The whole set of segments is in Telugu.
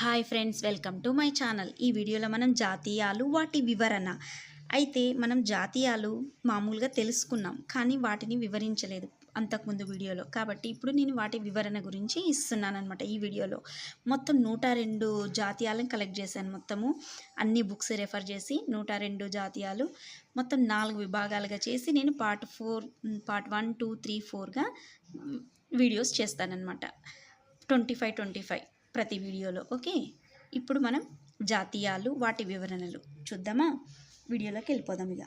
Hi friends welcome to my channel ఈ వీడియోలో మనం జాతీయాలు వాటి వివరణ. అయితే మనం జాతీయాలు మామూలుగా తెలుసుకున్నాం కానీ వాటిని వివరించలేదు అంతకుముందు వీడియోలో. కాబట్టి ఇప్పుడు నేను వాటి వివరణ గురించి ఇస్తున్నాను అనమాట ఈ వీడియోలో. మొత్తం నూట రెండు జాతీయాలను కలెక్ట్ చేశాను. మొత్తము అన్ని బుక్స్ రెఫర్ చేసి నూట రెండు జాతీయాలు మొత్తం నాలుగు విభాగాలుగా చేసి నేను part four part one two three ఫోర్గా videos చేస్తానన్నమాట. ట్వంటీ ఫైవ్ ట్వంటీ ఫైవ్ ప్రతి వీడియోలో. ఓకే? ఇప్పుడు మనం జాతీయాలు వాటి వివరణలు చూద్దామా? వీడియోలోకి వెళ్ళిపోదాం ఇక.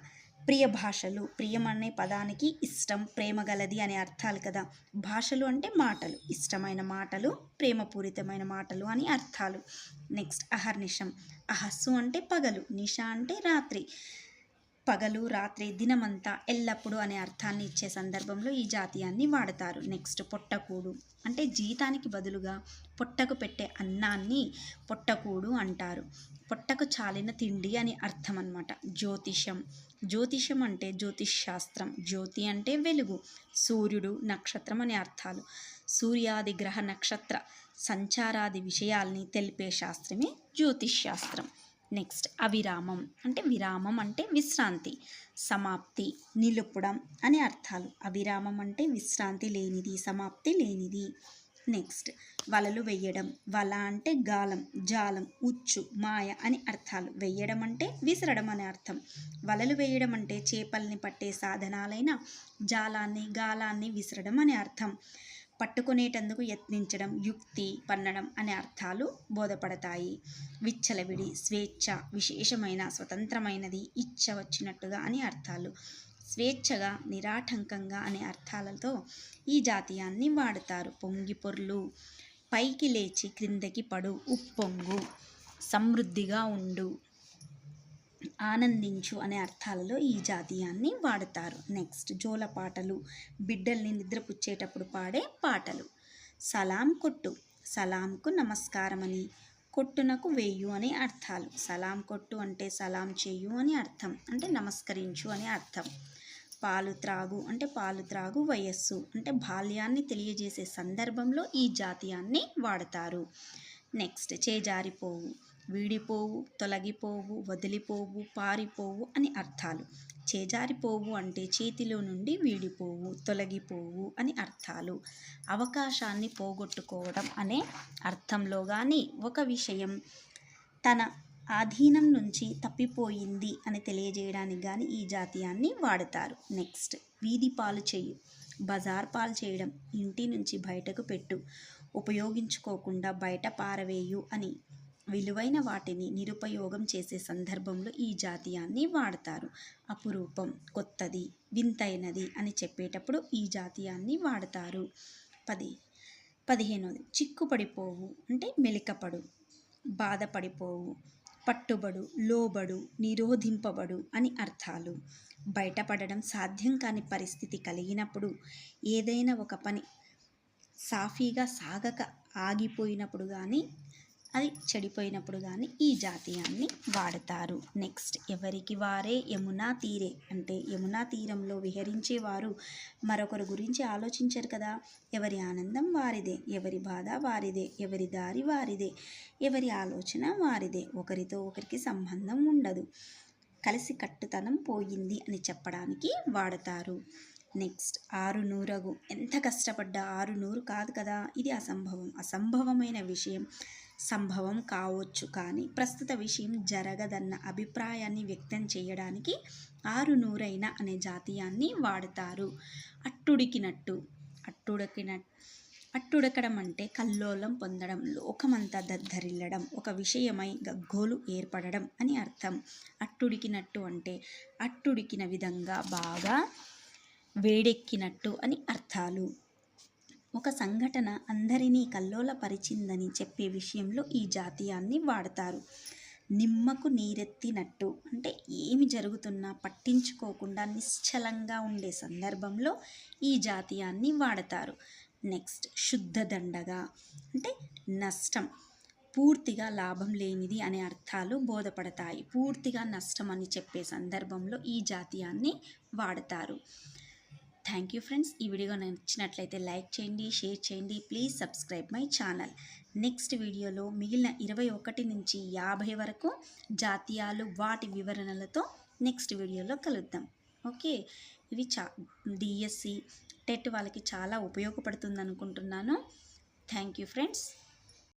ప్రియ భాషలు ప్రియం అనే పదానికి ఇష్టం ప్రేమ గలది అనే అర్థాలు కదా. భాషలు అంటే మాటలు. ఇష్టమైన మాటలు ప్రేమపూరితమైన మాటలు అని అర్థాలు. నెక్స్ట్ అహర్నిషం అహస్సు అంటే పగలు నిష అంటే రాత్రి. పగలు రాత్రి దినమంతా ఎల్లప్పుడూ అనే అర్థాన్ని ఇచ్చే సందర్భంలో ఈ జాతీయాన్ని వాడతారు. నెక్స్ట్ పొట్టకూడు. అంటే జీతానికి బదులుగా పొట్టకు పెట్టే అన్నాన్ని పొట్టకూడు అంటారు. పొట్టకు చాలిన తిండి అని అర్థం అన్నమాట జ్యోతిషం జ్యోతిషం అంటే జ్యోతిష్ శాస్త్రం జ్యోతి అంటే వెలుగు. సూర్యుడు నక్షత్రం అనే అర్థాలు. సూర్యాది గ్రహ నక్షత్ర సంచారాది విషయాల్ని తెలిపే శాస్త్రమే జ్యోతిష్ శాస్త్రం నెక్స్ట్ అవిరామం. అంటే విరామం అంటే విశ్రాంతి. సమాప్తి నిలుపడం అనే అర్థాలు. అవిరామం అంటే విశ్రాంతి లేనిది సమాప్తి లేనిది. నెక్స్ట్ వలలు వెయ్యడం వల అంటే గాలం జాలం ఉచ్చు మాయ అని అర్థాలు. వెయ్యడం అంటే విసరడం అనే అర్థం. వలలు వేయడం అంటే చేపల్ని పట్టే సాధనాలైన జాలాన్ని గాలాన్ని విసరడం అనే అర్థం. పట్టుకునేటందుకు యత్నించడం యుక్తి పన్నడం అనే అర్థాలు బోధపడతాయి. విచ్చలవిడి స్వేచ్ఛ విశేషమైన స్వతంత్రమైనది ఇచ్చ వచ్చినట్టుగా అని అర్థాలు. స్వేచ్ఛగా నిరాటంకంగా అనే అర్థాలతో ఈ జాతీయాన్ని వాడతారు. పొంగి పొర్లు పైకి లేచి క్రిందకి పడు ఉప్పొంగు సమృద్ధిగా ఉండు. ఆనందించు అనే అర్థాలలో ఈ జాతీయాన్ని వాడతారు. నెక్స్ట్ జోల పాటలు. బిడ్డల్ని నిద్రపుచ్చేటప్పుడు పాడే పాటలు. సలాం కొట్టు. సలాంకు నమస్కారం అని కొట్టునకు వేయు అనే అర్థాలు. సలాం కొట్టు అంటే సలాం చేయు అని అర్థం. అంటే నమస్కరించు అని అర్థం. పాలు త్రాగు అంటే పాలు త్రాగు వయస్సు. అంటే బాల్యాన్ని తెలియజేసే సందర్భంలో ఈ జాతీయాన్ని వాడతారు. నెక్స్ట్ చేజారిపోవు. వీడిపోవు తొలగిపోవు వదిలిపోవు పారిపోవు అని అర్థాలు. చేజారిపోవు అంటే చేతిలో నుండి వీడిపోవు తొలగిపోవు అని అర్థాలు. అవకాశాన్ని పోగొట్టుకోవడం అనే అర్థంలో కానీ ఒక విషయం తన ఆధీనం నుంచి తప్పిపోయింది అని తెలియజేయడానికి కానీ ఈ జాతీయాన్ని వాడతారు. నెక్స్ట్ వీధి పాలు చేయు. బజార్ పాలు చేయడం ఇంటి నుంచి బయటకు పెట్టు. ఉపయోగించుకోకుండా బయట పారవేయు అని విలువైన వాటిని నిరుపయోగం చేసే సందర్భంలో ఈ జాతీయాన్ని వాడతారు. అపురూపం కొత్తది వింతైనది అని చెప్పేటప్పుడు ఈ జాతీయాన్ని వాడతారు. పది పదిహేనోది చిక్కుపడిపోవు అంటే మెలికపడు బాధపడిపోవు పట్టుబడు లోబడు నిరోధింపబడు అని అర్థాలు. బయటపడడం సాధ్యం కాని పరిస్థితి కలిగినప్పుడు ఏదైనా ఒక పని సాఫీగా సాగక ఆగిపోయినప్పుడు కానీ అది చెడిపోయినప్పుడు కానీ ఈ జాతీయాన్ని వాడతారు. నెక్స్ట్ ఎవరికి వారే? యమునా తీరే. అంటే యమునా తీరంలో విహరించేవారు మరొకరి గురించి ఆలోచించరు కదా. ఎవరి ఆనందం వారిదే ఎవరి బాధ వారిదే ఎవరి దారి వారిదే ఎవరి ఆలోచన వారిదే. ఒకరితో ఒకరికి సంబంధం ఉండదు. కలిసి కట్టుతనం పోయింది అని చెప్పడానికి వాడతారు. నెక్స్ట్ ఆరు నూరగు ఎంత కష్టపడ్డా ఆరు నూరు కాదు కదా. ఇది అసంభవం. అసంభవమైన విషయం. సంభవం కావచ్చు కానీ ప్రస్తుత విషయం జరగదన్న అభిప్రాయాన్ని వ్యక్తం చేయడానికి ఆరు నూరైన అనే జాతీయాన్ని వాడతారు. అట్టుడికినట్టు అట్టుడకిన అట్టుడకడం అంటే కల్లోలం పొందడం లోకమంతా దద్దరిల్లడం ఒక విషయమై గగ్గోలు ఏర్పడడం అని అర్థం. అట్టుడికినట్టు అంటే అట్టుడికిన విధంగా బాగా వేడెక్కినట్టు అని అర్థాలు. ఒక సంఘటన అందరినీ కల్లోలపరిచిందని చెప్పే విషయంలో ఈ జాతీయాన్ని వాడతారు. నిమ్మకు నీరెత్తినట్టు. అంటే ఏమి జరుగుతున్నా పట్టించుకోకుండా నిశ్చలంగా ఉండే సందర్భంలో ఈ జాతీయాన్ని వాడతారు. నెక్స్ట్ శుద్ధ దండగా. అంటే నష్టం. పూర్తిగా లాభం లేనిది అనే అర్థాలు బోధపడతాయి. పూర్తిగా నష్టం అని చెప్పే సందర్భంలో ఈ జాతీయాన్ని వాడతారు. థ్యాంక్ యూ ఫ్రెండ్స్ ఈ వీడియో నచ్చినట్లయితే లైక్ చేయండి షేర్ చేయండి. Please subscribe my channel next వీడియోలో మిగిలిన ఇరవై ఒకటి నుంచి యాభై వరకు జాతీయాలు వాటి వివరణలతో నెక్స్ట్ వీడియోలో కలుద్దాం. ఓకే ఇవి చా డిఎస్సి టెట్ వాళ్ళకి చాలా ఉపయోగపడుతుంది అనుకుంటున్నాను థ్యాంక్ యూ ఫ్రెండ్స్